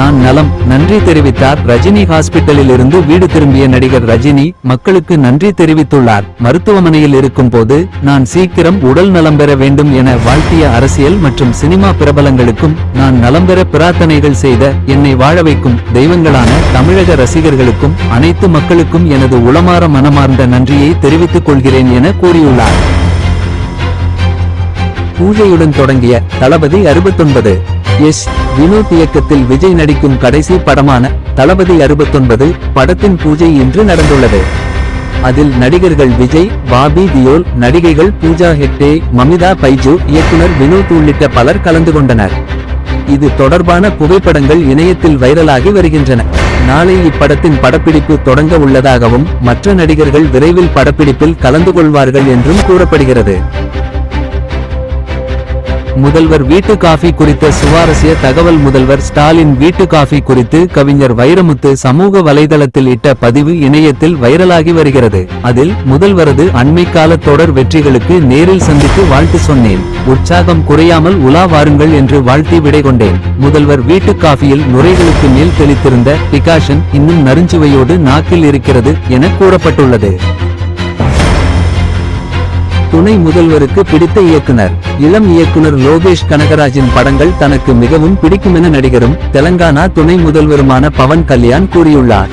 நான் நலம். நன்றி தெரிவித்தார். ரஜினி ஹாஸ்பிட்டலில் இருந்து வீடு திரும்பிய நடிகர் ரஜினி மக்களுக்கு நன்றி தெரிவித்துள்ளார். மருத்துவமனையில் இருக்கும் போது நான் சீக்கிரம் உடல் நலம் பெற வேண்டும் என வாழ்த்திய அரசியல் மற்றும் சினிமா பிரபலங்களுக்கும் நான் நலம் பெற பிரார்த்தனைகள் செய்த என்னை வாழ வைக்கும் தெய்வங்களான தமிழக ரசிகர்களுக்கும் அனைத்து மக்களுக்கும் எனது உளமாற மனமார்ந்த நன்றியை தெரிவித்துக் கொள்கிறேன் என கூறியுள்ளார். பூஜையுடன் தொடங்கிய தளபதி அறுபத்தொன்பது. எஸ் வினோத் இயக்கத்தில் விஜய் நடிக்கும் கடைசி படமான தளபதி அறுபத்தொன்பது படத்தின் பூஜை இன்று நடந்துள்ளது. அதில் நடிகர்கள் விஜய் பாபி தியோல் நடிகைகள் பூஜா ஹெக்டே மமிதா பைஜு இயக்குனர் வினோத் உள்ளிட்ட பலர் கலந்து கொண்டனர். இது தொடர்பான புகைப்படங்கள் இணையத்தில் வைரலாகி வருகின்றன. நாளை இப்படத்தின் படப்பிடிப்பு தொடங்க உள்ளதாகவும் மற்ற நடிகர்கள் விரைவில் படப்பிடிப்பில் கலந்து கொள்வார்கள் என்றும் கூறப்படுகிறது. முதல்வர் வீட்டு காஃபி குறித்த சுவாரஸ்ய தகவல் முதல்வர் ஸ்டாலின் வீட்டு காஃபி குறித்து கவிஞர் வைரமுத்து சமூக வலைதளத்தில் இட்ட பதிவு இணையத்தில் வைரலாகி வருகிறது. அதில் முதல்வரது அண்மைக்கால தொடர் வெற்றிகளுக்கு நேரில் சந்தித்து வாழ்த்து சொன்னேன். உற்சாகம் குறையாமல் உலா வாருங்கள் என்று வாழ்த்தி விடை கொண்டேன். முதல்வர் வீட்டு காஃபியில் நுரைகளுக்கு மேல் தெளித்திருந்த பிகாஷன் இன்னும் நறுஞ்சுவையோடு நாக்கில் இருக்கிறது என கூறப்பட்டுள்ளது. துணை முதல்வருக்கு பிடித்த இயக்குனர். இளம் இயக்குனர் லோகேஷ் கனகராஜின் படங்கள் தனக்கு மிகவும் பிடிக்குமென நடிகரும் தெலங்கானா துணை முதல்வருமான பவன் கல்யாண் கூறியுள்ளார்.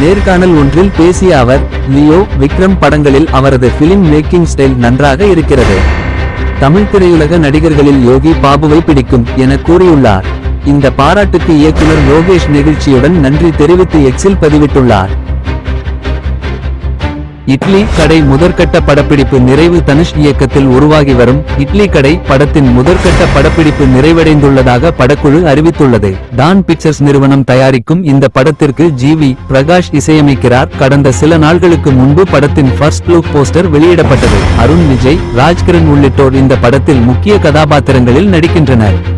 நேர்காணல் ஒன்றில் பேசிய அவர் லியோ விக்ரம் படங்களில் அவரது பிலிம் மேக்கிங் ஸ்டைல் நன்றாக இருக்கிறது. தமிழ் திரையுலக நடிகர்களில் யோகி பாபுவை பிடிக்கும் என கூறியுள்ளார். இந்த பாராட்டுக்கு இயக்குனர் லோகேஷ் நெகிழ்ச்சியுடன் நன்றி தெரிவித்து எக்ஸில் பதிவிட்டுள்ளார். இட்லி கடை முதற்கட்ட படப்பிடிப்பு நிறைவு தனுஷ் இயக்கத்தில் உருவாகி வரும். இட்லி கடை படத்தின் முதற்கட்ட படப்பிடிப்பு நிறைவடைந்துள்ளதாக படக்குழு அறிவித்துள்ளது. டான் பிக்சர்ஸ் நிறுவனம் தயாரிக்கும் இந்த படத்திற்கு ஜிவி பிரகாஷ் இசையமைக்கிறார். கடந்த சில நாள்களுக்கு முன்பு படத்தின் ஃபர்ஸ்ட் லுக் போஸ்டர் வெளியிடப்பட்டது. அருண் விஜய் ராஜ்கிரண் உள்ளிட்டோர் இந்த படத்தில் முக்கிய கதாபாத்திரங்களில் நடிக்கின்றனர்.